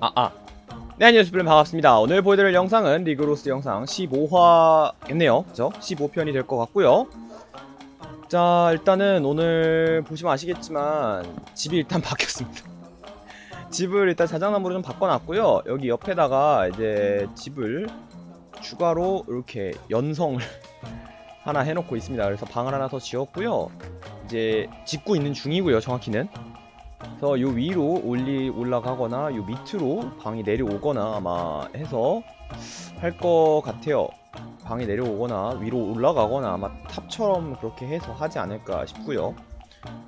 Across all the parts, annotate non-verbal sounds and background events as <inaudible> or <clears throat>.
아, 아. 네, 안녕하세요. 반갑습니다. 오늘 보여드릴 영상은 리그로스 영상 15화겠네요. 그죠? 15편이 될 것 같고요. 자, 일단은 오늘 보시면 아시겠지만 집이 일단 <laughs> 바뀌었습니다. 집을 일단 자작나무로 좀 바꿔놨고요. 여기 옆에다가 이제 집을 추가로 이렇게 연성을 <laughs> 하나 해놓고 있습니다. 그래서 방을 하나 더 지었고요. 이제 짓고 있는 중이고요. 정확히는. 그래서 요 위로 올리 올라가거나 요 밑으로 방이 내려오거나 아마 해서 할 것 같아요. 방이 내려오거나 위로 올라가거나 아마 탑처럼 그렇게 해서 하지 않을까 싶고요.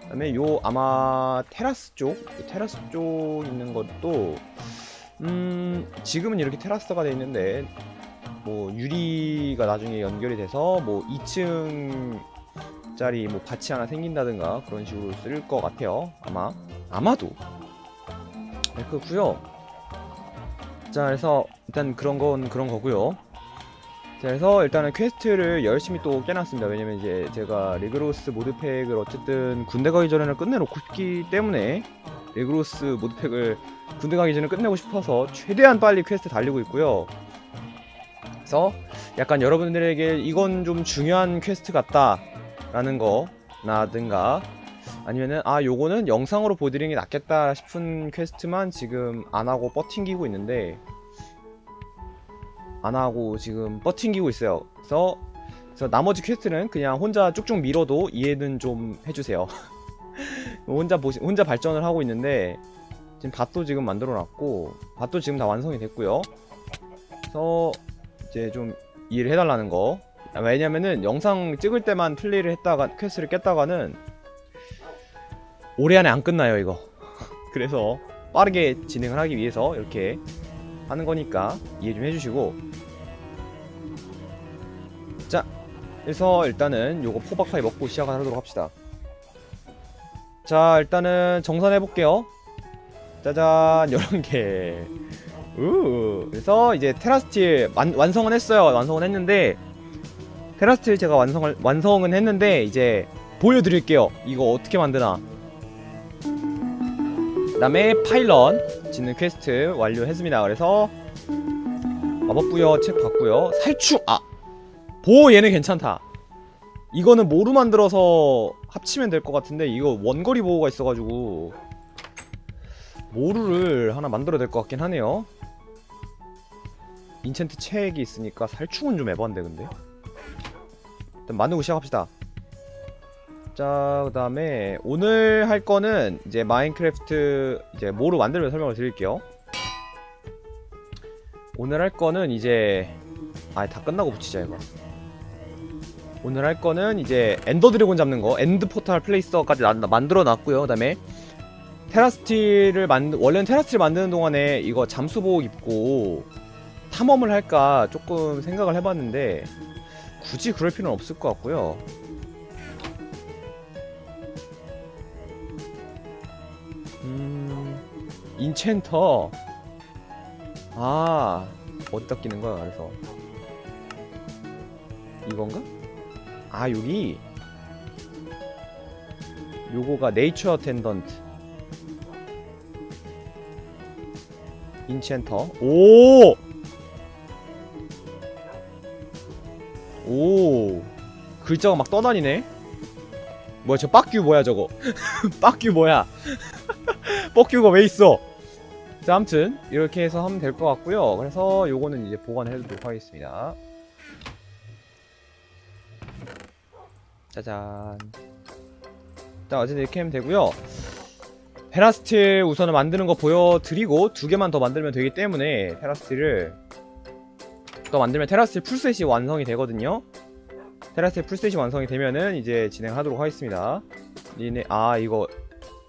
그다음에 요 아마 테라스 쪽, 요 테라스 쪽 있는 것도 음 지금은 이렇게 테라스가 돼 있는데 뭐 유리가 나중에 연결이 돼서 뭐 2층 짜리 뭐 밭이 하나 생긴다든가 그런 식으로 쓸 것 같아요 아마 아마도. 네, 그렇고요. 자 그래서 일단 그런 건 그런 거고요. 자 그래서 일단은 퀘스트를 열심히 또 깨놨습니다. 왜냐면 이제 제가 리그로스 모드팩을 어쨌든 군대 가기 전에는 끝내놓고 싶기 때문에 리그로스 모드팩을 군대 가기 전에 끝내고 싶어서 최대한 빨리 퀘스트 달리고 있고요. 그래서 약간 여러분들에게 이건 좀 중요한 퀘스트 같다 라는 거 나든가 아니면은 아 요거는 영상으로 보여드리는 게 낫겠다 싶은 퀘스트만 지금 안 하고 버팅기고 있는데 안 하고 지금 버팅기고 있어요. 그래서, 그래서 나머지 퀘스트는 그냥 혼자 쭉쭉 밀어도 이해는 좀 해주세요. <laughs> 혼자 보시 혼자 발전을 하고 있는데 지금 밭도 지금 만들어 놨고 밭도 지금 다 완성이 됐고요. 그래서 이제 좀 이해를 해달라는 거. 아, 왜냐면은 영상 찍을 때만 플레이를 했다가 퀘스트를 깼다가는 올해 안에 안 끝나요 이거. <laughs> 그래서 빠르게 진행을 하기 위해서 이렇게 하는 거니까 이해 좀 해주시고. 자 그래서 일단은 요거 포박파이 먹고 시작을 하도록 합시다. 자 일단은 정산해 볼게요. 짜잔 <laughs> 11개. 우 그래서 이제 테라스틸 완, 완성은 했어요. 완성은 했는데 테라스틸 제가 완성을 완성은 했는데 이제 보여드릴게요. 이거 어떻게 만드나. 그 다음에 파일럿 짓는 퀘스트 완료했습니다. 그래서 마법 부여 책 봤고요. 살충 아 보호 얘는 괜찮다. 이거는 모루 만들어서 합치면 될 것 같은데 이거 원거리 보호가 있어가지고 모루를 하나 만들어야 될 것 같긴 하네요. 인챈트 책이 있으니까 살충은 좀 에반데 근데. 일단 만들고 시작합시다 자 그 다음에 오늘 할 거는 이제 마인크래프트 이제 뭐로 만들면 설명을 드릴게요. 오늘 할 거는 이제 아 다 끝나고 붙이자 이거. 오늘 할 거는 이제 엔더 드래곤 잡는 거 엔드 포탈 플레이서까지 만들어 놨고요. 그다음에 테라스틸을 만 원래는 테라스틸 만드는 동안에 이거 잠수복 입고 탐험을 할까 조금 생각을 해봤는데 굳이 그럴 필요는 없을 것 같고요. 인챈터. 아, 어디다 끼는 거야? 그래서 이건가? 아, 여기 요거가 네이처 텐던트. 인챈터. 오! 오 글자가 막 떠다니네 뭐야 저 빡규 뭐야 저거 <laughs> 빡규 뭐야 <laughs> 뻑규가 왜 있어 자 아무튼 이렇게 해서 하면 될 것 같고요. 그래서 요거는 이제 보관해 두도록 하겠습니다. 짜잔. 자 어쨌든 이렇게 하면 되고요. 페라스틸 우선은 만드는 거 보여드리고 두 개만 더 만들면 되기 때문에 페라스틸을 더 만들면 테라스틸 풀셋이 완성이 되거든요. 테라스틸 풀셋이 완성이 되면은 이제 진행하도록 하겠습니다. 니네 아 이거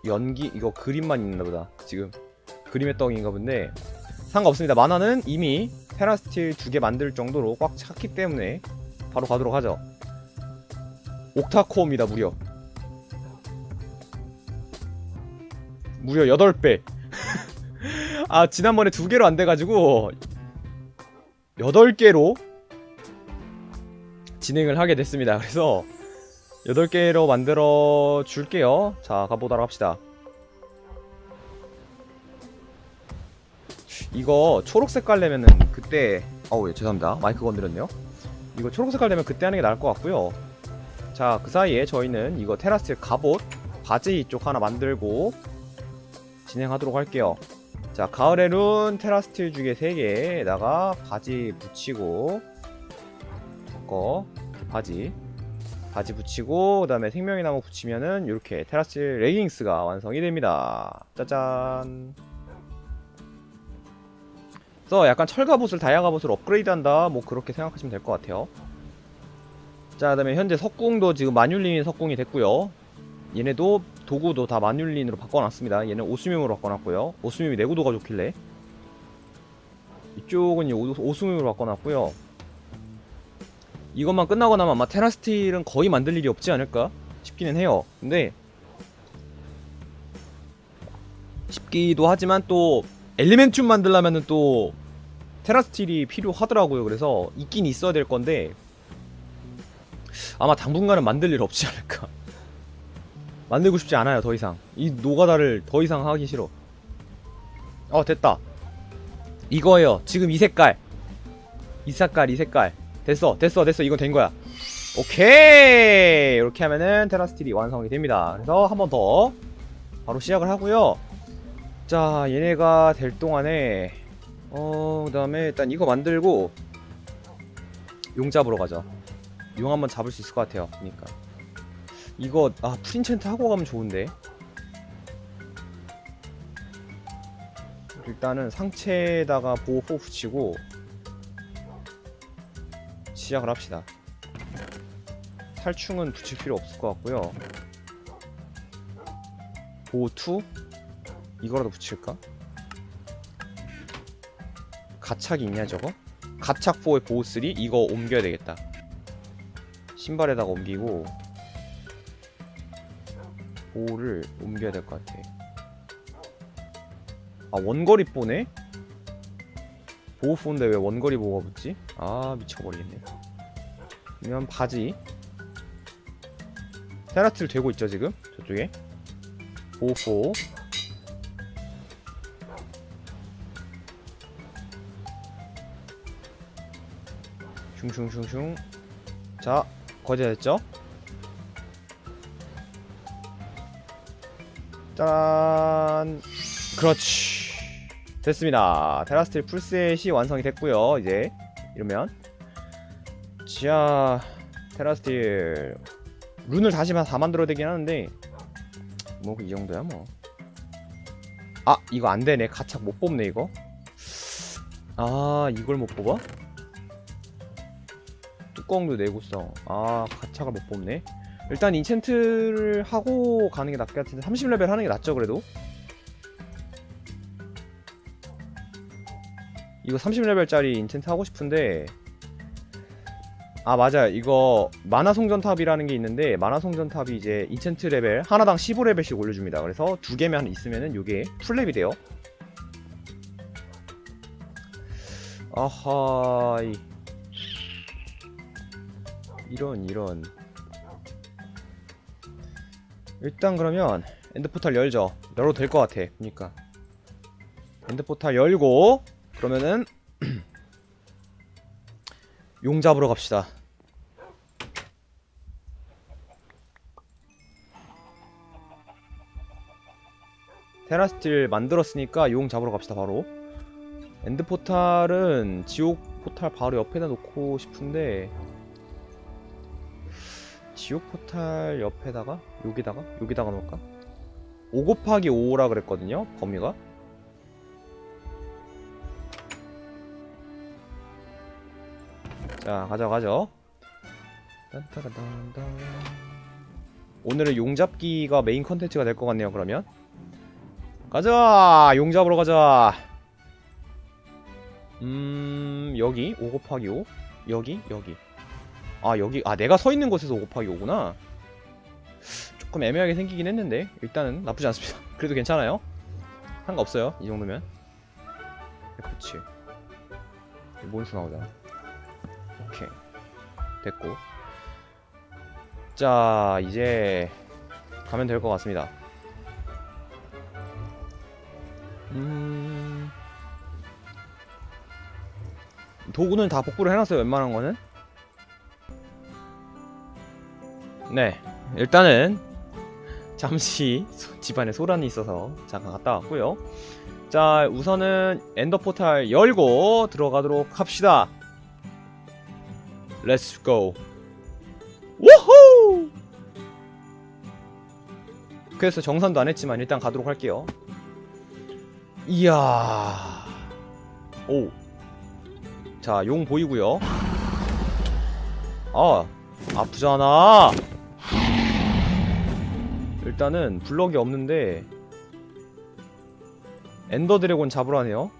연기 이거 그림만 있나 보다 지금 그림의 떡인가 본데 상관없습니다 만화는 이미 테라스틸 두 개 만들 정도로 꽉 찼기 때문에 바로 가도록 하죠 옥타코어입니다 무려 무려 8배 <laughs> 아 지난번에 두 개로 안 돼가지고 8개로 진행을 하게 됐습니다. 그래서 8개로 만들어 줄게요. 자, 가보도록 합시다. 이거 초록색 깔려면은 그때 어우 예, 죄송합니다. 마이크 건드렸네요. 이거 초록색 깔려면 그때 하는 게 나을 것 같고요. 자 그 사이에 저희는 이거 테라스 갑옷 바지 쪽 하나 만들고 진행하도록 할게요. 자 가을의 룬 테라스틸 중에 3개에다가 바지 붙이고 두꺼 바지 바지 붙이고 그 다음에 생명의 나무 붙이면은 이렇게 테라스 레깅스가 완성이 됩니다. 짜잔 그래서 약간 철갑옷을 다이아갑옷을 업그레이드한다. 뭐 그렇게 생각하시면 될 것 같아요. 자 그다음에 현재 석궁도 지금 마듈린 석궁이 됐고요. 얘네도 도구도 다 마듈린으로 바꿔놨습니다. 얘는 오스뮴으로 바꿔놨고요. 오스뮴이 내구도가 좋길래. 이쪽은 오스뮴으로 바꿔놨고요. 이것만 끝나고 나면 아마 테라스틸은 거의 만들 일이 없지 않을까 싶기는 해요. 근데 싶기도 하지만 또 엘리멘튬 만들려면은 또 테라스틸이 필요하더라고요. 그래서 있긴 있어야 될 건데 아마 당분간은 만들 일 없지 않을까. 만들고 싶지 않아요. 더 이상 이 노가다를 더 이상 하기 싫어. 어 됐다. 이거예요. 지금 이 색깔, 이 색깔, 이 색깔. 됐어, 됐어, 됐어. 이건 된 거야. 오케이. 이렇게 하면은 테라스틸이 완성이 됩니다. 그래서 한 번 더 바로 시작을 하고요. 자 얘네가 될 동안에 어 그 다음에 일단 이거 만들고 용 잡으러 가자. 용 한번 잡을 수 있을 것 같아요 그니까. 이거 아 프린챈트 하고 가면 좋은데. 일단은 상체에다가 보호 4 붙이고 시작을 합시다. 탈충은 붙일 필요 없을 것 같고요. 보호 2 이거라도 붙일까? 가착이 있냐 저거? 가착 4의 보호 3 이거 옮겨야 되겠다 신발에다가 옮기고 보호를 옮겨야 될 것 같아 아 원거리 보네? 보호 4인데 왜 원거리 보호가 붙지? 아 미쳐버리겠네 그러면 바지 테라틀 되고 있죠 지금? 저쪽에 보호 4 슝슝슝슝. 자 거제 됐죠? 짠 그렇지. 됐습니다. 테라스틸 풀셋이 완성이 됐고요 이제. 이러면. 자 테라스틸. 룬을 다시 다 만들어야 되긴 하는데. 뭐 이 정도야 뭐. 아 이거 안되네. 가착 못 뽑네 이거. 아 이걸 못 뽑아? 뚜껑도 내구성 아 가차가 못 뽑네. 일단 인챈트를 하고 가는 게 낫을 것 같은데 30레벨 하는 게 낫죠 그래도? 이거 30레벨짜리 인챈트 하고 싶은데. 아 맞아. 이거 만화 송전탑이라는 게 있는데 만화 송전탑이 이제 인챈트 레벨 하나당 15레벨씩 올려줍니다. 그래서 두 개만 있으면은 요게 풀렙이 돼요. 아하 이 이런 이런. 일단 그러면 엔드포탈 열죠. 열어도 될 것 같아 그니까. 엔드포탈 열고 그러면은 <clears throat> 용 잡으러 갑시다. 테라스틸 만들었으니까 용 잡으러 갑시다 바로. 엔드포탈은 지옥 포탈 바로 옆에다 놓고 싶은데 지옥 포탈 옆에다가? 여기다가? 여기다가 놓을까? 5 곱하기 5라 그랬거든요 범위가. 자 가자 가자. 딴따라단단. 오늘은 용잡기가 메인 컨텐츠가 될 것 같네요 그러면. 가자! 용 잡으러 가자! 음 여기? 5 곱하기 5 여기? 여기 아 여기 아 내가 서 있는 곳에서 5 곱하기 5구나. 조금 애매하게 생기긴 했는데 일단은 나쁘지 않습니다. <laughs> 그래도 괜찮아요. 상관없어요 이 정도면. 그렇지. 몬스 나오잖아 오케이. 됐고. 자 이제 가면 될 것 같습니다. 음. 도구는 다 복구를 해놨어요 웬만한 거는 네 일단은 잠시 소- <laughs> 집안에 소란이 있어서 잠깐 갔다 왔고요. 자 우선은 엔더 포탈 열고 들어가도록 합시다. 렛츠 고 우후! 그래서 정산도 안 했지만 일단 가도록 할게요. 이야. 오. 자, 용 보이고요. 아, 아프잖아. 일단은 블럭이 없는데 엔더 드래곤 잡으라네요.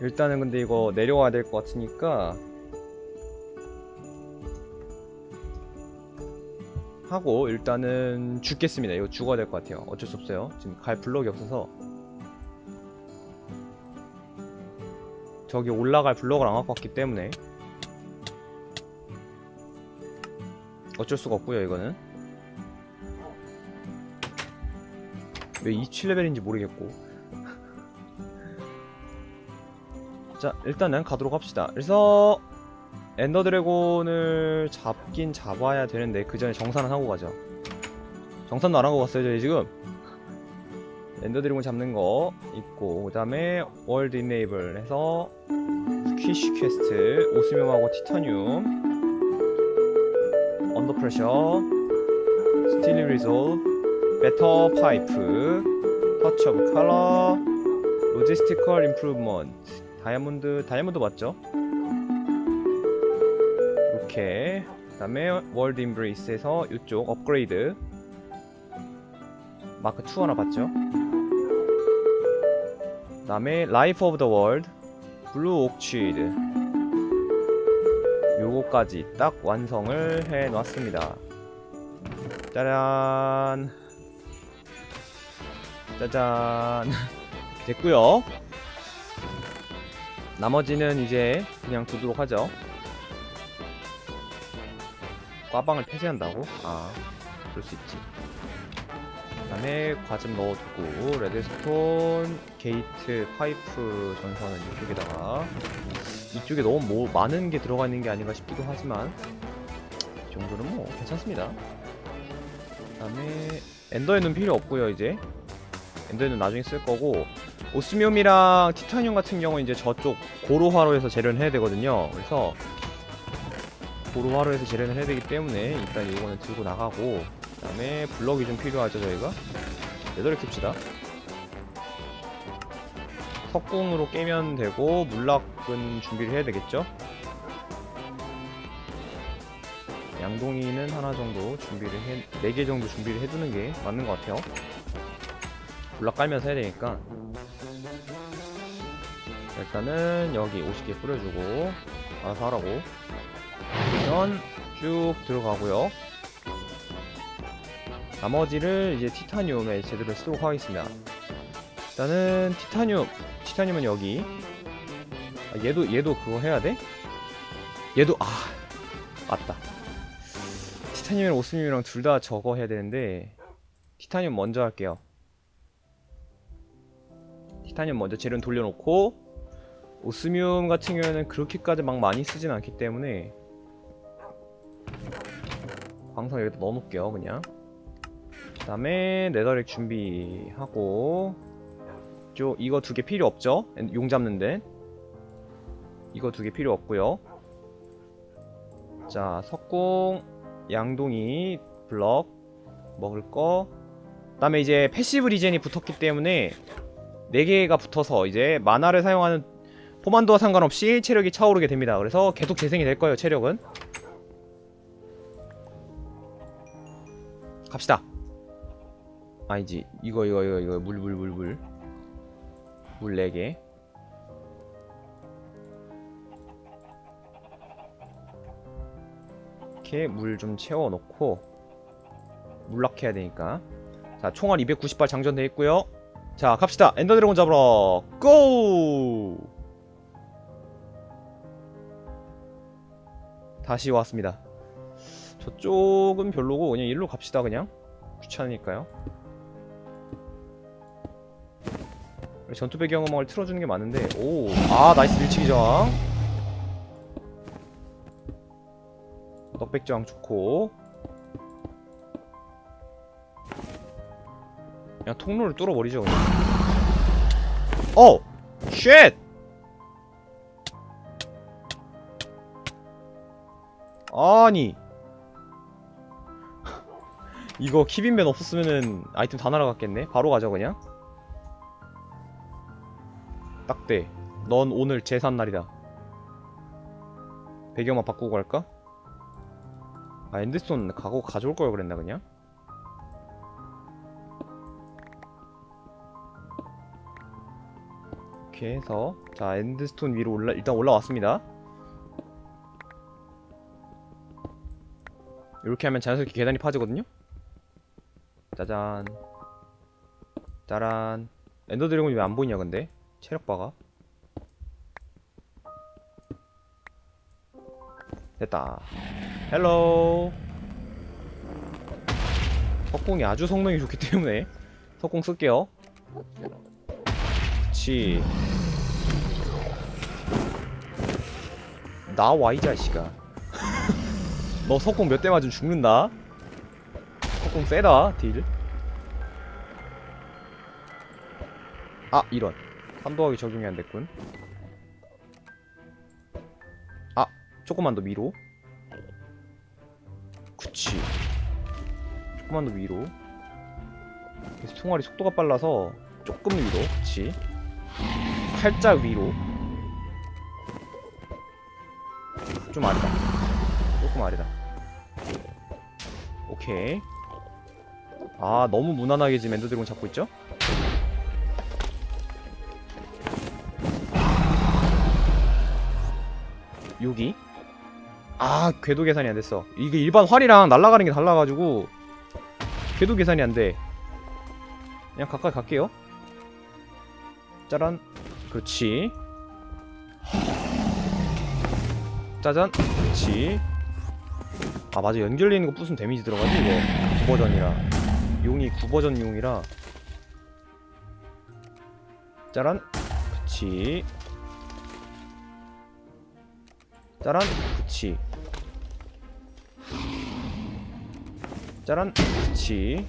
일단은 근데 이거 내려와야 될 것 같으니까 하고 일단은 죽겠습니다. 이거 죽어야 될 것 같아요. 어쩔 수 없어요. 지금 갈 블럭이 없어서 저기 올라갈 블럭을 안 갖고 왔기 때문에 어쩔 수가 없고요 이거는 왜 27레벨인지 모르겠고. 자 일단은 가도록 합시다. 그래서 엔더 드래곤을 잡긴 잡아야 되는데 그 전에 정산은 하고 가죠. 정산도 안 하고 갔어요 저희 지금. 엔더 드래곤 잡는 거 있고 그 다음에 월드 인레이블 해서 스퀴쉬 퀘스트 오스명하고 티타늄 언더 프레셔 스틸리 리졸 베터 파이프 터치 오브 컬러 로지스티컬 임프루먼트 다이아몬드 다이아몬드 맞죠? 이렇게. 그 다음에 월드 인브레이스에서 이쪽 업그레이드 마크 2 하나 봤죠? 그 다음에 라이프 오브 더 월드 블루 옥치드 요거까지 딱 완성을 해 놨습니다. 짜란 짜잔. <laughs> 됐고요. 나머지는 이제 그냥 두도록 하죠. 꽈방을 폐쇄한다고? 아 그럴 수 있지. 그 다음에 과즙 넣어두고 레드스톤 게이트 파이프 전선은 이쪽에다가 이쪽에 너무 뭐 많은 게 들어가 있는 게 아닌가 싶기도 하지만 이 정도는 뭐 괜찮습니다. 그 다음에 엔더에는 필요 없고요 이제 엔더에는 나중에 쓸 거고 오스뮴이랑 티타늄 같은 경우는 이제 저쪽 고로화로 해서 재련을 해야 되거든요. 그래서 고로화로 해서 재련을 해야 되기 때문에 일단 이거는 들고 나가고 그 다음에 블럭이 좀 필요하죠 저희가? 네더를 캡시다. 석궁으로 깨면 되고 물락은 준비를 해야 되겠죠? 양동이는 하나 정도 준비를 해, 4개 정도 준비를 해두는 게 맞는 것 같아요 물락 깔면서 해야 되니까 일단은 여기 50개 뿌려주고 알아서 하라고 그러면 쭉 들어가고요 나머지를 이제 티타늄에 제대로 쓰도록 하겠습니다. 일단은 티타늄, 티타늄은 여기. 아, 얘도 얘도 그거 해야 돼? 얘도 아 맞다. 티타늄이랑 오스뮴이랑 둘 다 저거 해야 되는데 티타늄 먼저 할게요. 티타늄 먼저 재련 돌려놓고 오스뮴 같은 경우에는 그렇게까지 막 많이 쓰진 않기 때문에 광선 여기다 넣어놓을게요 그냥. 그 다음에 네더렉 준비하고 저 이거 두 개 필요 없죠? 용 잡는데 이거 두 개 필요 없고요 자 석궁 양동이 블럭 먹을 거 그 다음에 이제 패시브 리젠이 붙었기 때문에 4개가 붙어서 이제 만화를 사용하는 포만도와 상관없이 체력이 차오르게 됩니다. 그래서 계속 재생이 될 거예요 체력은. 갑시다. 아니지. 이거 이거 이거 이거. 물 물 물 물. 물 4개. 이렇게 물 좀 채워 놓고 물락해야 되니까. 자 총알 290발 장전돼 있고요 자 갑시다. 엔더드래곤 잡으러 고! 다시 왔습니다. 저쪽은 별로고 그냥 일로 갑시다 그냥. 귀찮으니까요. 전투 배경 음악을 틀어주는 게 맞는데. 오아 나이스. 밀치기 저항. 떡백저항 좋고. 그냥 통로를 뚫어버리죠 그냥 어! 쉣! 아니 <laughs> 이거 키빈맨 없었으면은 아이템 다 날아갔겠네 바로 가자 그냥 딱대 넌 오늘 제산 날이다 배경만 바꾸고 갈까? 아 엔드스톤 가고 가져올 걸 그랬나 그냥? 이렇게 해서 자 엔드스톤 위로 올라 일단 올라왔습니다. 이렇게 하면 자연스럽게 계단이 파지거든요? 짜잔. 짜란. 엔더 드래곤이 왜 안 보이냐 근데? 체력 바가? 됐다. 헬로! 석공이 아주 성능이 좋기 때문에 석공 쓸게요 그치 나와 이 자식아 너 석공 몇 대 맞으면 죽는다 석공 세다 딜 아, 이런. 산도하기 적용이 안 됐군. 아, 조금만 더 위로. 그치. 조금만 더 위로. 그래서 총알이 속도가 빨라서 조금 위로. 그치. 살짝 위로. 좀 아래다. 조금 아래다. 오케이. 아, 너무 무난하게 지금 엔더 드래곤 잡고 있죠? 여기 아 궤도 계산이 안 됐어 이게 일반 활이랑 날아가는 게 달라가지고 궤도 계산이 안돼 그냥 가까이 갈게요 짜란 그렇지. 짜잔 그렇지. 아 맞아. 연결돼 있는 거 부수면 데미지 들어가지 이거. 9버전이라. 용이 9버전 용이라. 짜란 그치 짜란 그치 짜란 그치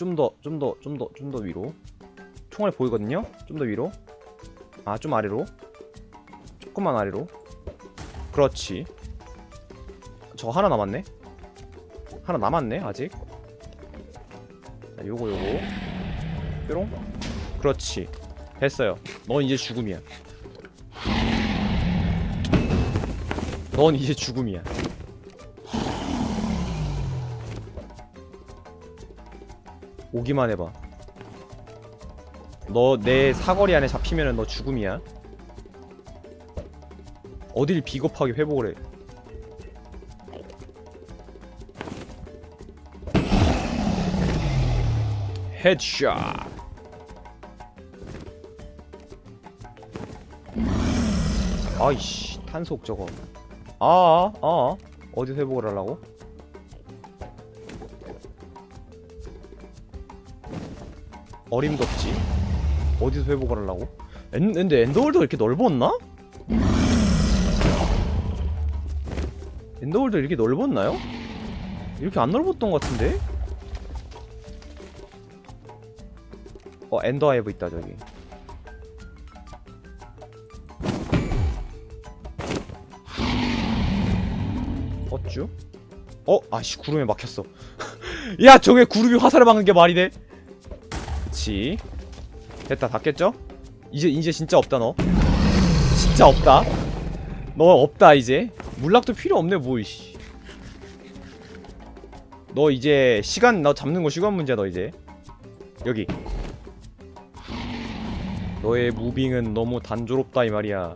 좀 더 좀 더 좀 더 좀 더 위로. 총알이 보이거든요? 좀 더 위로. 아 좀 아래로. 조금만 아래로. 그렇지. 저 하나 남았네. 하나 남았네 아직. 자, 요거 요거. 뾰롱. 그렇지. 됐어요. 넌 이제 죽음이야. 넌 이제 죽음이야 오기만 해봐. 너 내 사거리 안에 잡히면은 너 죽음이야. 어딜 비겁하게 회복을 해. 헤드샷. 아이씨 탄속 저거. 아아 아, 어디서 회복을 하려고? 어림도 없지 어디서 회복을 하려고? 엔, 근데 엔더월드가 이렇게 넓었나? 엔더월드 이렇게 넓었나요? 이렇게 안 넓었던 것 같은데? 어 엔더 아이브 있다 저기 어쭈? 어? 아씨 구름에 막혔어 <laughs> 야 저게 구름이 화살을 막는 게 말이 돼? 그치 됐다 닫겠죠? 이제 이제 진짜 없다 너 진짜 없다 너 없다 이제 물락도 필요 없네 뭐 이씨 너 이제 시간 너 잡는 거 시간 문제야 너 이제 여기 너의 무빙은 너무 단조롭다 이 말이야.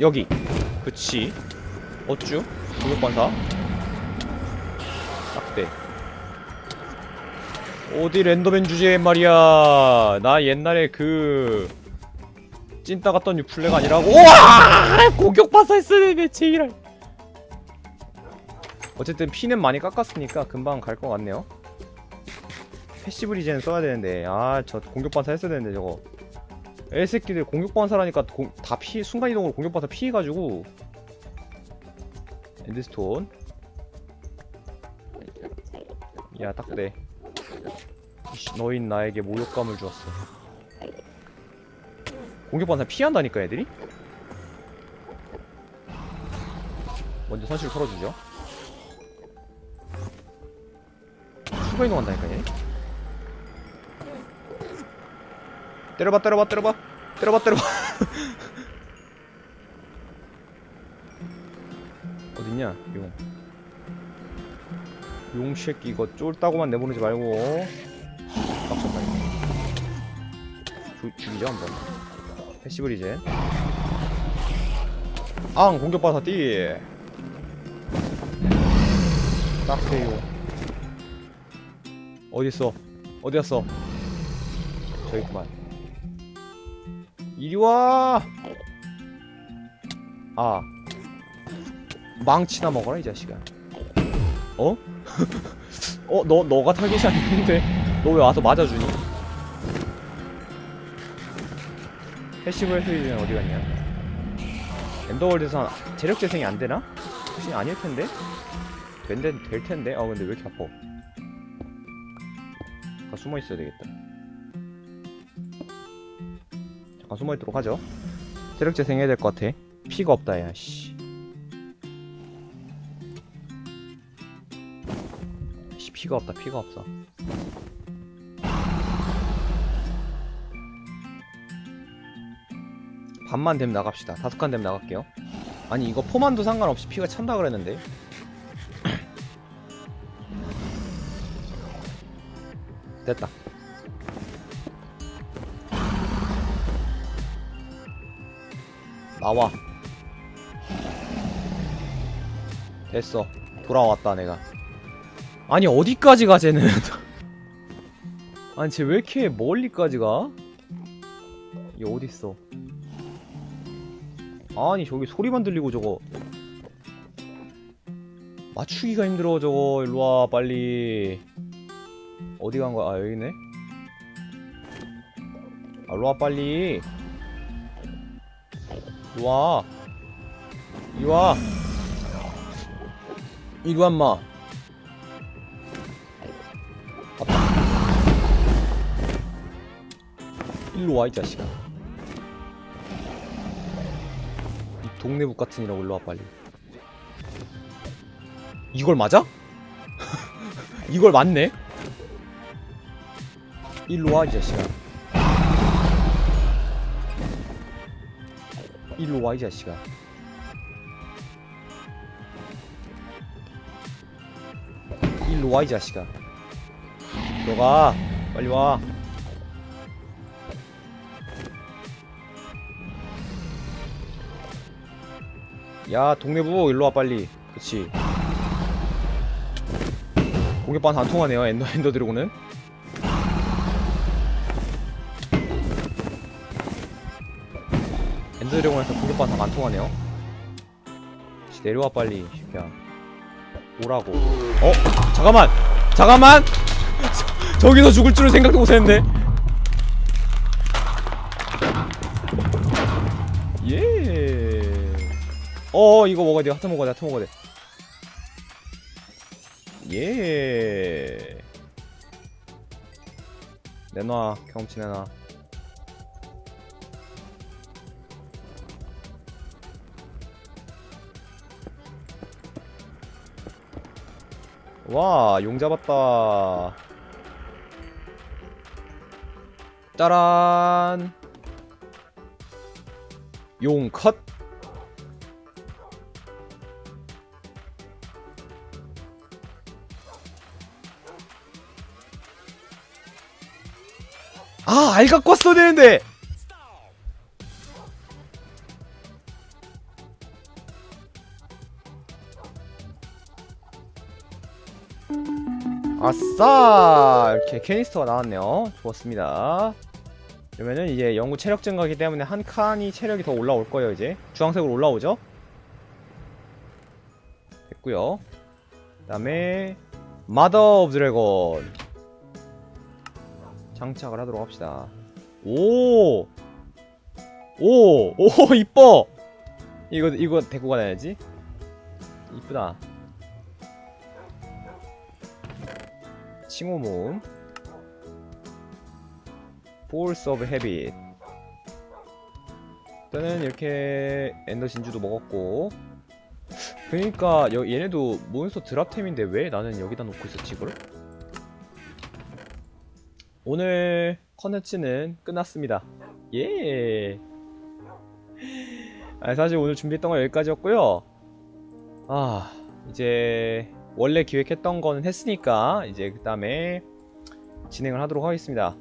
여기. 그치. 어쭈? 공격반사. 딱대. 어디 랜더맨 주제에 말이야. 나 옛날에 그 찐따 같던 유플레가 아니라고. 우와! 공격반사 했어야 되네, 제이랄. 어쨌든 피는 많이 깎았으니까 금방 갈 것 같네요 패시브 리젠 써야 되는데 아 저 공격 반사 했어야 되는데 저거 애새끼들 공격 반사라니까 공, 다 피, 순간이동으로 공격 반사 피해가지고 엔드스톤 야 딱대 너인 나에게 모욕감을 주었어. 공격 반사 피한다니까 애들이? 먼저 선실 털어주죠. 순간이동 한다니까 얘 때려봐 때려봐 때려봐. 때려봐 때려봐. <laughs> 어딨냐 용. 용 새끼 이거 쫄따고만 내보내지 말고. 빡쳤다 이거. 주, 죽이죠 한번. 패시브 리젠 앙 공격받아 띠. 딱세요. 어딨어? 어디갔어? 저기 있구만. 이리와! 아. 망치나 먹어라 이 자식아. 어? 어? 너, 너가 타겟이 아닌데 너 왜 와서 맞아주니? 패시브 헬스는 어디 갔냐? 엔더월드에서 재력 재생이 안 되나? 혹시 아닐 텐데? 된대, 될 텐데? 아 근데 왜 이렇게 아파? 잠깐 숨어 있어야 되겠다. 잠깐 숨어 있도록 하죠. 체력 재생해야 될 것 같아. 피가 없다, 야, 씨. 피가 없다, 피가 없어. 반만 되면 나갑시다. 다섯 칸 되면 나갈게요. 아니, 이거 포만도 상관없이 피가 찬다 그랬는데. <clears throat> 됐다. 나와. 됐어. 돌아왔다, 내가. 아니, 어디까지 가, 쟤는. <laughs> 아니, 쟤 왜 이렇게 멀리까지 가? 얘 어딨어? 아니, 저기 소리만 들리고 저거. 맞추기가 힘들어, 저거. 일로와, 빨리. 어디 간 거야? 아, 여기네. 아, 일로와, 빨리. 이리와. 이리와. 이리 와, 인마. 일로 와, 이 자식아. 이 동네북 같은 이라고 일로 와, 빨리. 이걸 맞아? <laughs> 이걸 맞네? 일로 와, 이 자식아. 일로 와, 이 자식아. 일로 와, 이 자식아. 너가 빨리 와. 야, 동네부 일로 와 빨리. 그치. 공격반 안 통하네요. 엔더 엔더 드래곤은. 엔더 드래곤에서 공격반 다안 통하네요. 씨, 내려와 빨리. 야. 오라고. 어? 잠깐만. 잠깐만. 저- <laughs> 저기서 죽을 줄은 생각도 못했는데. 어 이거 먹어야 돼. 하트 먹어야 돼. 하트 먹어야 돼. 예. 내놔 경험치 내놔. 와, 용 잡았다. 따란. 용 컷. 아, 알 갖고 왔어야 되는데. 아싸! 이렇게 캐니스터가 나왔네요. 좋았습니다. 그러면은 이제 영구 체력 증가기 때문에 한 칸이 체력이 더 올라올 거예요, 이제. 주황색으로 올라오죠? 됐고요 그 다음에 마더 오브 드래곤 장착을 하도록 합시다. 오! 오! 오, <laughs> 이뻐! 이거, 이거 데리고 가야지. 이쁘다. 칭호 모음. Force of Habit. 일단은 이렇게 엔더 진주도 먹었고. 그러니까 여, 얘네도 몬스터 드랍템인데 왜 나는 여기다 놓고 있었지 이걸? 오늘 컨텐츠는 끝났습니다. 예. 아, 사실 오늘 준비했던 건 여기까지였고요. 아 이제 원래 기획했던 거는 했으니까 이제 그 다음에 진행을 하도록 하겠습니다.